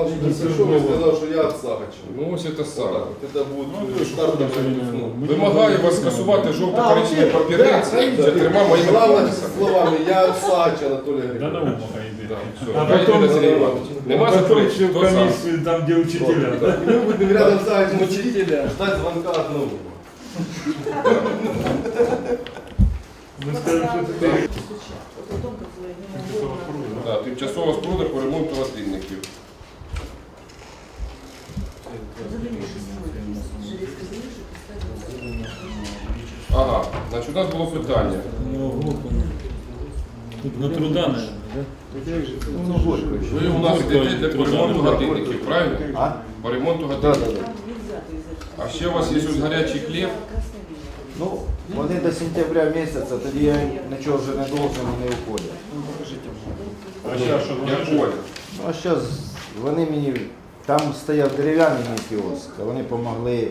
Иванович пришел и сказал, что я от Сахачева. Ну ось це Вот так саме. вот. Это будет Ну, э, это стартовый что, ну, Вимагаю вас скасувати жовто-коричневі А, папірець да, за трьома моїми Главное, підписами. словами, я от Сахача Анатолий Да на Григорьевич. умаха йди. Да, все. А Хай потом- йде Сергій Іванович. Нема Потом заперечень? ще в Хто за? комісію, там, де учителя. да? И мы будем рядом с Сахачем учителя ждать звонка от нового. Ми скажемо, що ти Да, Тимчасова споруда по ремонту годинників. Ага, значить у нас було питання. на труда, наверное, Ви у нас йдете по ремонту годинників, правильно? А? По ремонту годинників. А ще у вас є ось гарячий хліб. Ну, вони до сентября місяця, тоді я нічого вже не должен, вони уходять. А зараз що, Я понял. Ну, а зараз вони мені, там стояв дерев'яний кіоск, а вони допомогли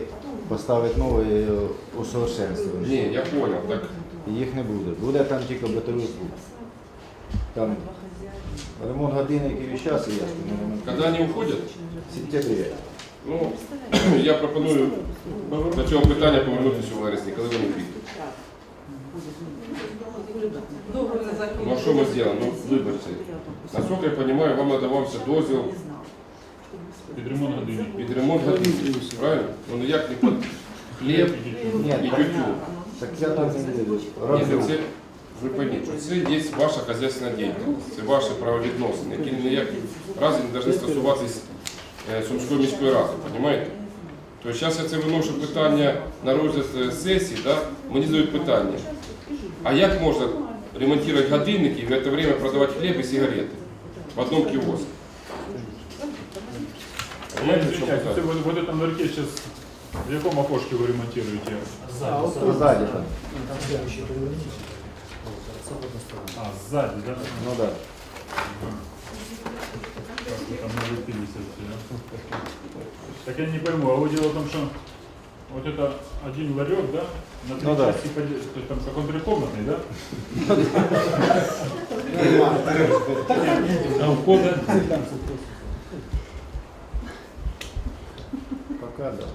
поставити новий е. Ні, я понял. Так їх не буде. Буде там тільки батарею Там ремонт годинників і зараз і я коли вони уходять, В сентябрі. ну я пропоную до цього питання повернутися у вересні, коли вони підуть. Ну а що ми зробимо? Ну, вибачте. Наскільки я розумію, вам надавався дозвіл Під ремонт години. під ремонт годинників, правильно? Ну ніяк не під хліб і тютю. так я так не Ні, ну це ви пойміть, це є ваша хазяйська діяльність, це ваші правовідносини, які ніяк разі не повинні стосуватись е, Сумської міської ради, розумієте? Тобто зараз я це виношу питання на розгляд е, сесії, да? мені задають питання, а як можна ремонтувати годинники і в це время продавати хліб і сигарети в одному кіоску? Понимаете, в чому Извиняюсь, це вот, вот этом ларьке сейчас в якому окошке ви ремонтуєте? Ззаді там. А, сзади, да? Ну так. Как вы там налепились да? Так я не пойму, а вот дело в том, что вот это один ларек, да? На три Ну да. части поде- то есть там как он трехкомнатный, да? А у входа? Пока, да.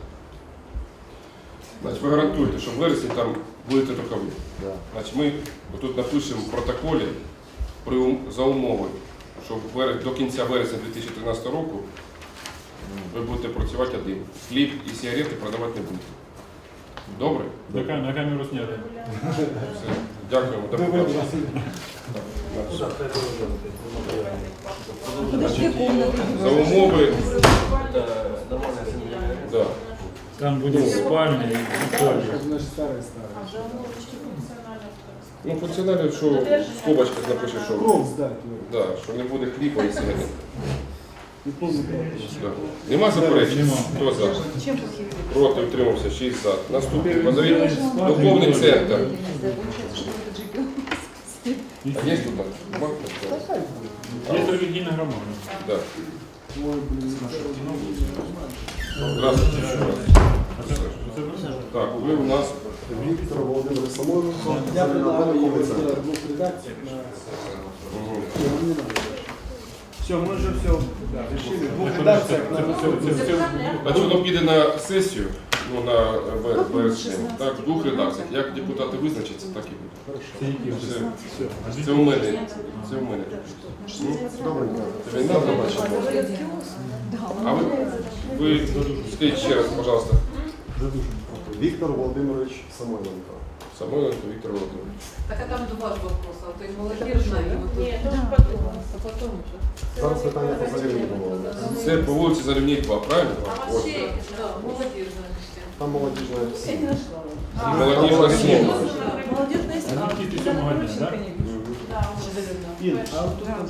Значить, ви гарантуєте, що в вересні там будете тільки ви. да. Значить, ми тут напишемо в протоколі при ум- за умови, що в вере- до кінця вересня 2013 року ви будете працювати один. Хліб і сигарети продавати не будете. Добре? На, кам- на камеру снято. Все. Дякуємо. До побачення. За умови. Там будет спальня и туалет. Ну, функціонально, що в скобочках напише, що, да, що не буде хліба і. Да. Нема заперечень? Нема. Хто за? Проти утримався, 6 за. Наступний. Позовіть духовний центр. А є тут? так? Нема? Есть религийная громада. Да. Здравствуйте еще раз. Так, ви у нас Віктор Володимир Самойленко. Я предлагаю сделать центр. в двух редакциях на... мгм. Все, мы уже все решили. В двух Це- редакциях це- воно піде на сесію, ну на в- вересні, так, в двох редакціях. Як депутати визначаться, так і буде. це вже? Це, у мене. Це у мене. Ну, не треба бачити. А ви, ви скажіть ще раз, пожалуйста. Віктор Володимирович Самойленко. Самойленко Віктор Володимирович. Так а там два вопроса. То есть молодежная и вот Нет, это же потом. А потом уже. Зараз питання по заяві було. Це по вулиці Зарівній 2, правильно? А Ось. вообще, да, молодежная. Там молодіжна всі. Молодіжна сім. Молодежная А Никиты Сёмого дня, да? А тут там.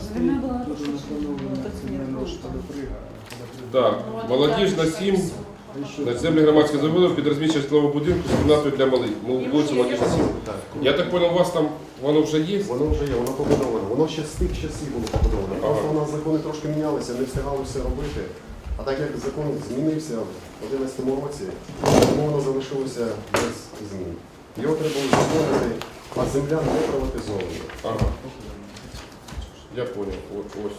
Так, молодіжна 7, на землі громадського заводу під розміщення житлового будинку з кімнатою для малих. Ну, вулиця молодіжна 7. Я так зрозумів, у вас там воно вже є? Воно вже є, воно побудоване. Воно ще з тих часів було побудоване. Просто у нас закони трошки мінялися, не встигали все робити. А так як закон змінився в 2011 році, тому воно залишилося без змін. Його треба узаконити, а земля не приватизована. Ага. Я понял. От, ось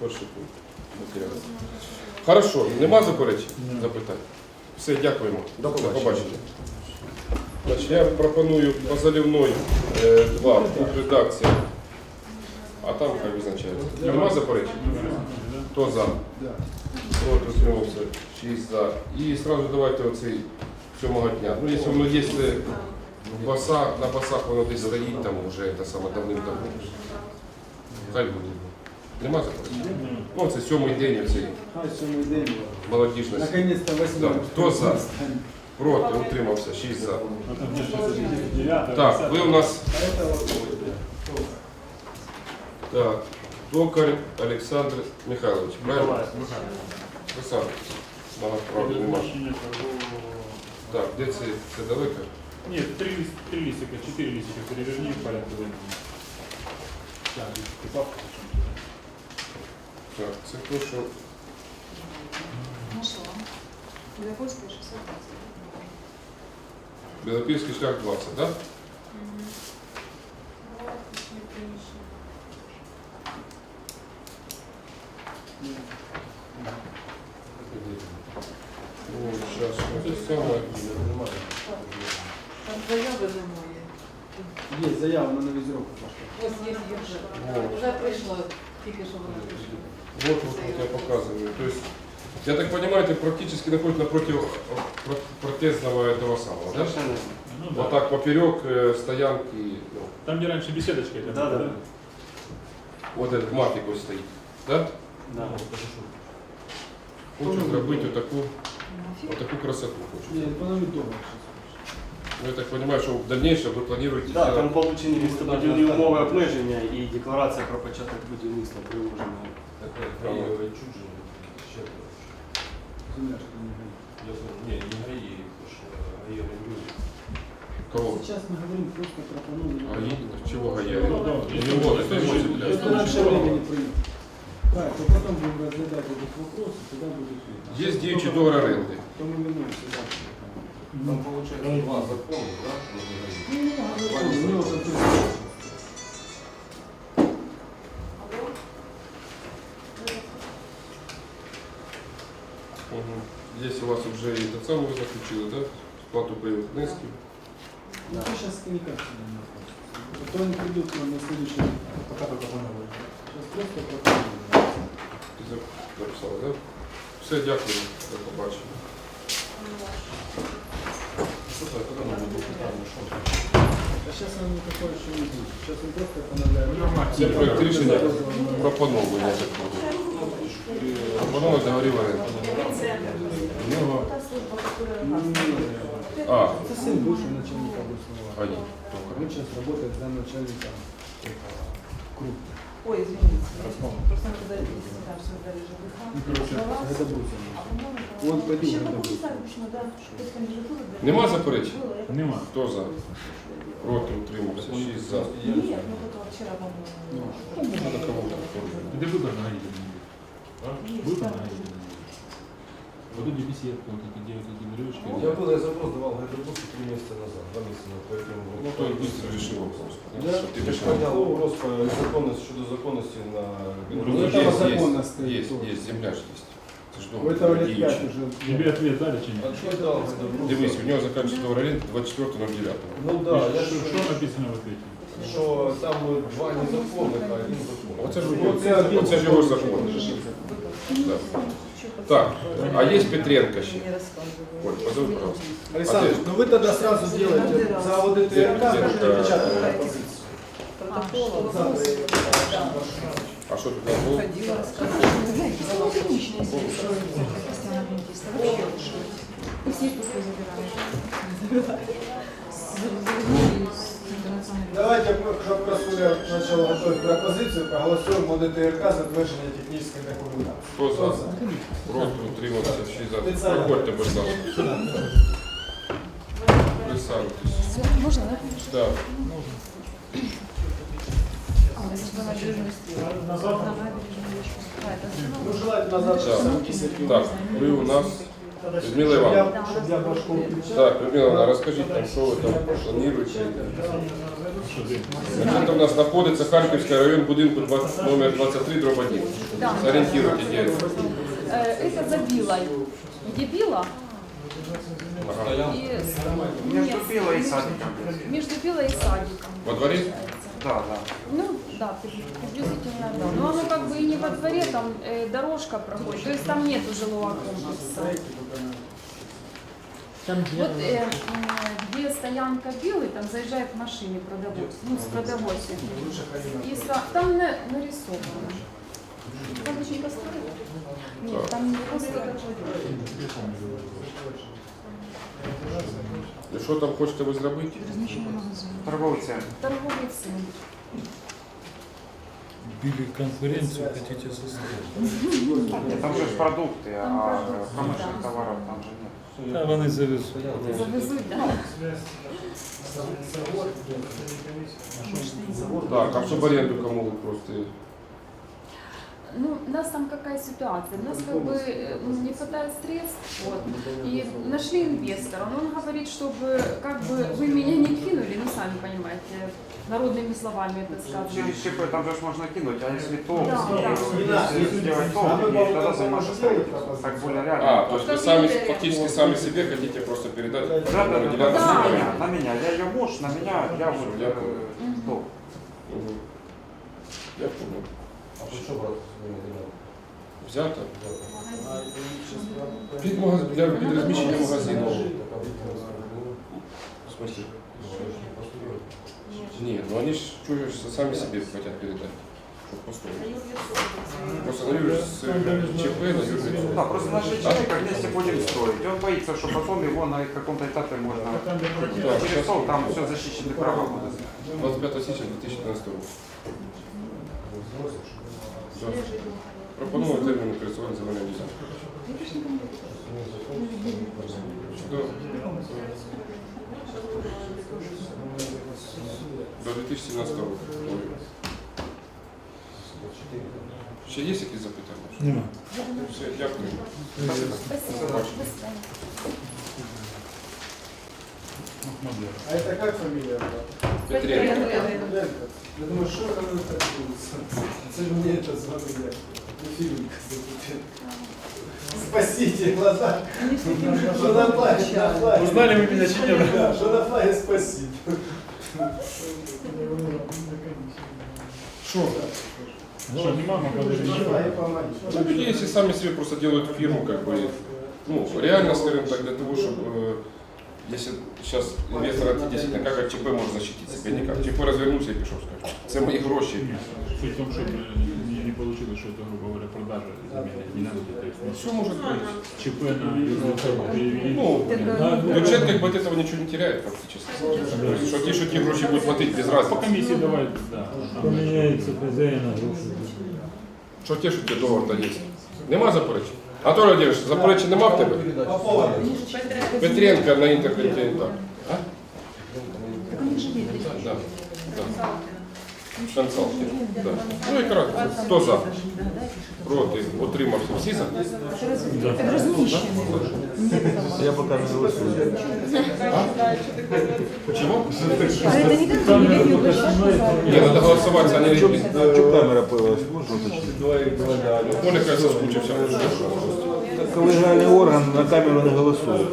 перший пункт. матеріали. Хорошо, нема заперечень? Запитань? Все, дякуємо. До побачення. Значить, я пропоную по заливной 2 в редакції. А там хай визначається. Нема заперечень? Хто за? Проти утримався 6 за. І одразу давайте оцей сьомого дня. Ну, якщо воно є е, в басах, на басах воно десь стоїть там вже це саме давним-давно. Хай буде. Нема заперечень? Ну, це сьомий день оцей Хай сьомий день. молодіжності. Наконец-то Да. восьмой. Хто за? Проти, утримався, 6 за. Ну, там Так, ви у нас так, Токар Олександр Михайлович, правильно? Николаев, Михайлович. Торгового- Так, де це? Це далеко? Нет, три, лист- три листика, четыре листика переверни в порядке времени. Так, ты папку зачем туда? Так, це то, що Нашла. Білопольська 60. Білопільський шлях 20, так? Да? Ну, зараз, що це саме. Там заяви немає. Есть заява на новизировку пошла. Ось є є вже. Вот. Вже прийшло, тільки що вона прийшла. Вот, вот, вот я показываю. То есть, я так понимаю, ты практически находишься напротив про- протезного этого самого, да? Ну, да. Вот так поперек э, стоянки, ну, Там, где раньше беседочка. это Да, было, да. вот этот матик ось стоит, да? Да. Хочу зробити отаку, отаку красоту. Хочу. Нет, поновить дома. Ну, я так понимаю, що в дальнейшем ви плануєте Да, там делать- получені містобудівні умови обмеження і декларація про початок будівництва приложена. Земля, что не горит. Кого? Сейчас мы говорим просто про поновление. ГАИ? Чего ГАИ? Ну, да, Ну, вот, это его земля. Это раньше времени принято. Так, то потом будем разглядать этот вопрос, и тогда будет видно. Є діючий договор оренди. То мы вернемся, да. Там получается два закона, да? Ну, у него там тоже- Угу. Здесь у вас уже и этот самый вы заключили, да? Сплату боевых внесків. Ну, ты сейчас никак не находишься. То они придут к нам на следующий день. Пока только поновлено. Сейчас просто пропонуем. Ти за- записала, да? Все, дякую. До побачення. А сейчас он никакой еще не будет. Сейчас он просто поновляет. Це проект рішення про поновлення закону. Пропонує договорів оренди. В нього... А, Это сын бывший начальника областного. а ні, Он токар. сейчас работает за начальника Круг. Ой, извините. Просто мы когда да, все дали ЖКХ. Ну, короче, это будет. Он пойдет, это будет. Нема заперечень? Нема. Хто за? Проти утримався. Шість за. Нет, ну вот вчера, по-моему. Надо кого-то оформити. Ты выбор на не Вот эти беседки, вот эти делают эти веревочки. Я был, я запрос давал Гайдабусу три месяца назад, два месяца назад, поэтому... Ну, то есть быстро решил вопрос. Да, Что ты я решил? поднял вопрос по законности, щодо законности на... Ну, Ну, есть, это есть, законно есть, стоит есть, тоже. есть, земля ж есть. Це ж У дом этого лет діючий. пять уже. Тебе ответ дали, чем А что дал Гайдабусу? Дивись, у нього закінчується договор оренди 24.09. Ну да, я что, ж... что написано в ответе? Що там два незаконних, а один законний. Оце ж, Ну, це один оце ж його закон. Да. Так, а есть Петренко еще? Ой, позови, пожалуйста. Александр, ну вы тогда сразу делаете за вот ОДТ, а что тут было? Все Давайте, щоб Красуля начал готовить пропозицию, проголосуємо ОДТРК затвердження технічної документації. Хто за? Проти утримався, всі за. Проходьте, будь ласка. Присаджуйтесь. Можно, да? Так. Ну, желательно завтра Так. сам 10 Так, ви у нас Людмила Івановна. Щоб я башку включав. Так, Людмила Івановна, розкажіть нам, що ви там плануєте. Що ти? Значит, у нас знаходиться Харківський район будинку 20, номер 23, дроб 1. Да. Сориентируйте, где это. Это за Билой. Где Била? Ага. И с- Между Билой и садиком. Между Билой и садиком. Во дворе? Ну, да, приблизительно, да. Но оно как бы и не во дворе, там э, дорожка проходит, то есть там нету жилого комплекса. Вот э, м, где стоянка Билы, там заезжает к машине продавец, ну, с продовольствием. И сра- там на- нарисовано. Там очень построено? Нет, там не построено. Що там хочете ви зробити? Торговый центр. Били конференцию хотите составить? Там же ж продукти, а да. товарів там же нет. Та вони завезуть. Завезуть, так. Так, а що в оренду кому ви просто? Ну, у нас там какая ситуация? У нас как бы э, ну, не хватает средств, вот, и нашли инвестора, но он говорит, чтобы как бы вы меня не кинули, ну, сами понимаете, народными словами это сказано. Через ЧП там же можно кинуть, а если то, Да, да. если сделать то, и тогда заниматься. Так более реально. А, то есть вы сами, фактически сами себе хотите просто передать Да, да, да, на меня, на меня. Я ее муж, на меня, я вот Я э, то. Мгм. Я понял. А що брати сьогодні? Взято? Під, магаз... для... під розміщення магазину. В смысле? Ні, ну они ж чуєш, сами себе хотят передать, щоб построить. Просто на Юрий с э, ЧП, на Юрий Да, просто наши человека вместе будем строить. И он боится, что потом его на каком-то этапе можно Да, через сейчас- стол, там все защищены права будут. 25 січня 2014 року. Да. Пропоную термін користування земельним ділянкою. До, до 2017 року. Ще є якісь запитання? Нема. Все, дякую. Спасибо. А это как фамилия? Петренко. Я думаю, что это надо так Это мне это звонили. Фильм Спасите глаза. Что на флаге, на флаге. Узнали вы меня, чи нет? Да, что на флаге спасите. Що? Что, не мама, флаге помогите. Ну, люди, если сами себе просто делают фирму, как бы, ну, реально, скажем так, для того, чтобы, если сейчас инвестор от 10, как от ЧП может защитить себя? Никак. ЧП развернулся и пішов, скажем. Це мої гроші. Суть в том, что не, не получилось, что это, грубо говоря, продажа земельных ділянок. То есть, ну, Все может быть. ЧП на перевели. Ну, бюджет как бы от этого ничего не теряет фактически. То есть, что те, что те гроши будут платить без По разницы. комиссии давай, да. Поміняється хазяїна гроші. Що те, що тебе долар дається. Нема заперечень? Анатолій Володимирович, заперечень нема в тебе? Петренко на Інтерконтиненталь. А? Да. Да. Консалтинг. Да. Ну і кратко. Хто за? Проти? Утримався. Всі за? Я поки не голосую. Знімаю. Ні, треба голосувати, а не. Чому камера появилась? Можна уточнити? Коля, каже, соскучився. Колегіальний орган на камеру не голосує.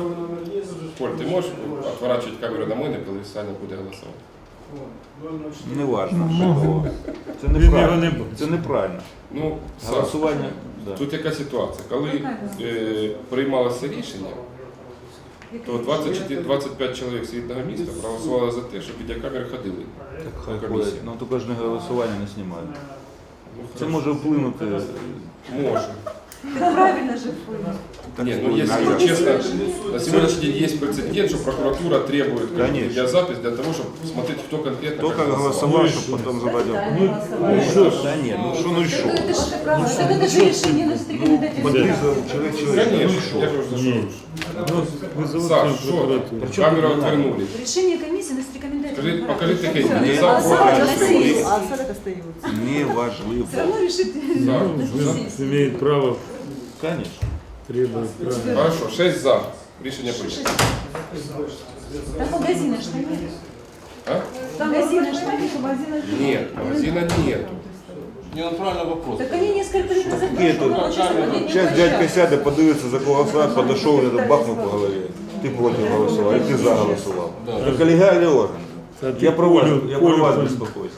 Коль, ти можеш відворачувати камеру на мене, коли Саня буде голосувати? Не важно. Це Він його неправильно. Це неправильно. Ну, Голосування. да. Тут яка ситуація? Коли е, приймалося рішення, то 24, 25 чоловік з рідного міста проголосували за те, щоб відеокамери ходили. Так хай ходять. Ну то кожне голосування не знімають. Ну, Це хорошо. може вплинути. Може. Правильно же вплинул. Так, Ні, ну вплине. если честно, на сегодняшний день есть прецедент, что прокуратура требует как бы, Конечно. видеозапись для того, чтобы смотреть, кто конкретно Хто як голосував, щоб потім задати. Ну, що ж? Та ні, ну що, ну і що? Это же правда. Так это же решение носит рекомендательный Подрізав чоловік чоловік. Ну і Конечно, що? я же уже Ні. зашло. Ну, вызовут Саш, там что? прокуратуру. Камеру отвернули. Решение комиссии носит рекомендательный Скажи, характер. покажи Что такие, всё? не Ні, за, А проти. сам проти. сессии. А осадок остается. Неважливо. Все равно решит Да. Он имеет право Конечно. требовать права. Хорошо, 6 за. Рішення прийнято. Там магазина что нет. А? Магазина что нет, магазина что Нет, магазина нету. Не, ну правильный вопрос. Так они несколько лет назад Какие тут? Сейчас дядька сяде, подивиться за голосувати, подійшов, я бахнув по голові. Ти проти голосував, і ти за голосував. Це колегіальний орган. Я про вас, я про вас беспокоюсь.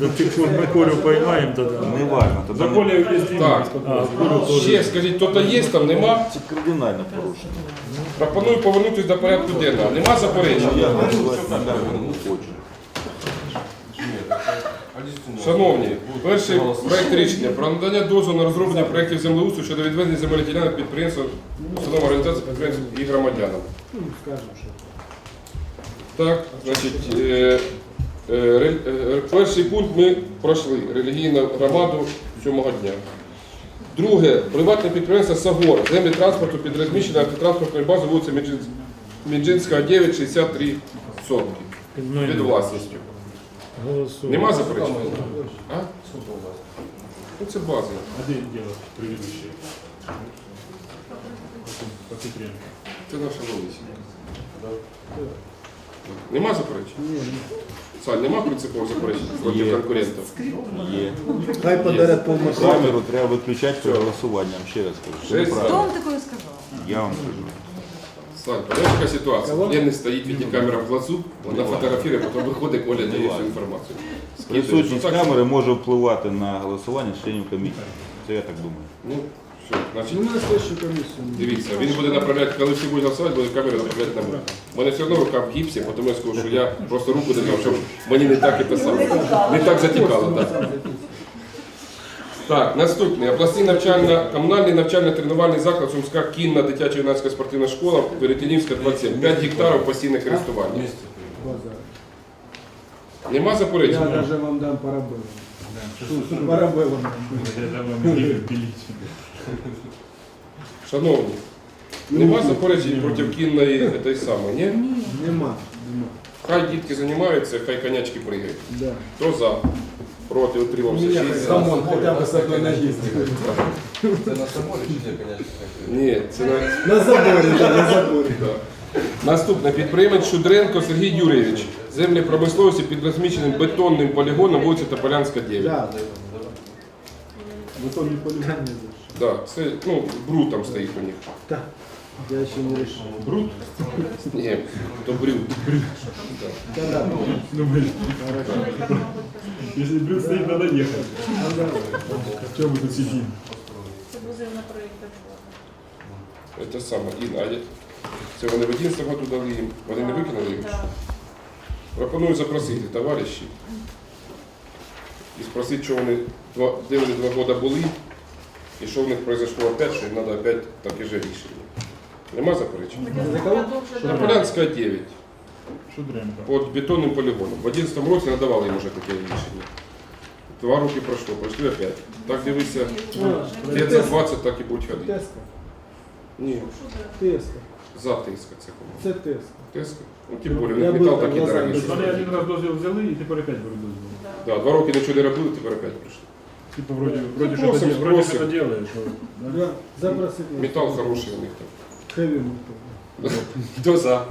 До тех пор мы Колю поймаем тогда. Не важно, За тоді Колю есть. Так. А, Колю тоже. Ще скажіть, хто-то є там, нема? це кардинальне порушення. Пропоную повернутися до порядку денного. Нема заперечень? Я голосувати не не хочу. Шановні, перший проект рішення про надання дозволу на розроблення проєктів землеустрою щодо відведення земельних ділянок підприємства, установ організації підприємств і громадянам. Ну. Так, значить, е, е, е, перший пункт ми пройшли релігійну громаду сьомого дня. Друге, приватне підприємство Сагор, землі транспорту під розміщення автотранспортної бази вулиця Мінджин- Мінджинська 9, 63 сотки під власністю. Нема заперечень? А? Ну це база. А где дело предыдущее? По Це наша вулиця. Нема заперечень? Ні, Саль, нема принципових заперечень проти Є. конкурентів? Є. Хай подарять повністю. Камеру треба виключати перед голосуванням, ще раз кажу. Це неправильно. вам такое сказал? Я вам кажу. Сань, понимаешь, яка ситуація? Ленин стоїть відеокамера в глазу, вона фотографує, потім виходить, Коля дає всю інформацію. Скидає. Присутність Ну, так, камери може впливати на голосування членів комісії. Це я так думаю. Ну, все, значить, Ну, на слідчу комісію. дивіться, він буде направляти, коли всі будуть голосувати, буде камеру направляти на мене. У мене все одно рука в гіпсі, тому я скажу, що я просто руку не дав, щоб мені не так і писали. Не так затікало, так. Так, наступне. Обласний навчально, комунальний навчально-тренувальний заклад Сумська кінна дитяча юнацька спортивна школа, Перетинівська 27. 5 гектарів постійне користування. Базар. Нема Я заперечень? даже вам дам не пилить. Шановні, нема заперечень проти кінної той самої, ні? Нема. Нема. Хай дітки займаються, хай конячки пригають. Да. Хто за? Проти утримався 6 за. хамон хотя бы с одной ноги Це на соборі чи де, конечно? Ні, це на... На заборе, да, на заборе. Да. Наступне підприємець Шудренко Сергій Юрійович. Землі промисловості під розміщеним бетонним полігоном вулиця Тополянська 9. Да. Бетонный полигон не зашел. Да, це, ну, бруд там стоїть у них. Да. Я еще не решил. Брут? Ні, то брюд. Да, да. Думаешь, если брют стоит, надо ехать. Чем мы тут сидим? Це буде на проєктах. Це саме. Інна, а це вони в 11 году дали їм. Вони не викинули їх? Так. Пропоную запросити товаришів і спросити, що вони два, де вони два роки були, і що в них произошло опять, що їм треба опять таке же рішення. Нема заперечень? Тополянська 9, Шудренко. під бетонним полігоном. В 11 році надавали їм вже таке рішення. Два роки пройшло, пройшли опять. Так дивися, лет за 20 так і будуть ходити. Теска. Ні, Теска. за тиска це кому. Це теска. Теска? Ну, тим більше, Я метал був такий там дорогий. глазами. що Вони один раз дозвіл взяли і тепер опять беруть дозвіл. Да, два роки нічого не робили, тепер опять прийшли. Типа вроде, вроде Спросим, что-то, вроде спросим. что-то делаешь. да? Да. Запросить. Метал хороший у них там. Хэви метал. Хто за?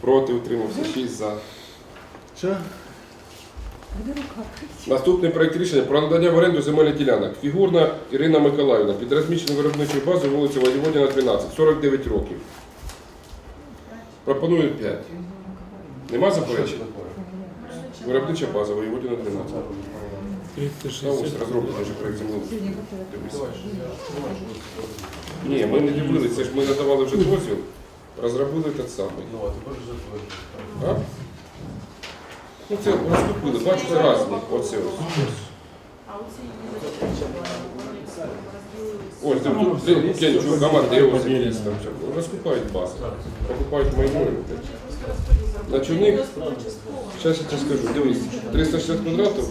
Проти утримався, 6 за. Що? Наступний проект рішення про надання в оренду земельних ділянок. Фігурна Ірина Миколаївна під розміщеною виробничою базою вулиця Воєводіна 12, 49 років. Пропоную 5. Нема заперечень? Виробнича база Воєводіна 12. Та ось розроблений вже проект землеустрою. Ні, ми не дивилися, це ж ми надавали вже дозвіл, розробили те саме. Ну, а тепер вже. А? Ну це розкупили, бачите, разні. Оце ось. А оці Ось тут тут Кенчук, Амадеус, якісь там Розкупають бази. Покупають майно. Значить, у них, зараз я тебе скажу, дивись, 360 квадратів,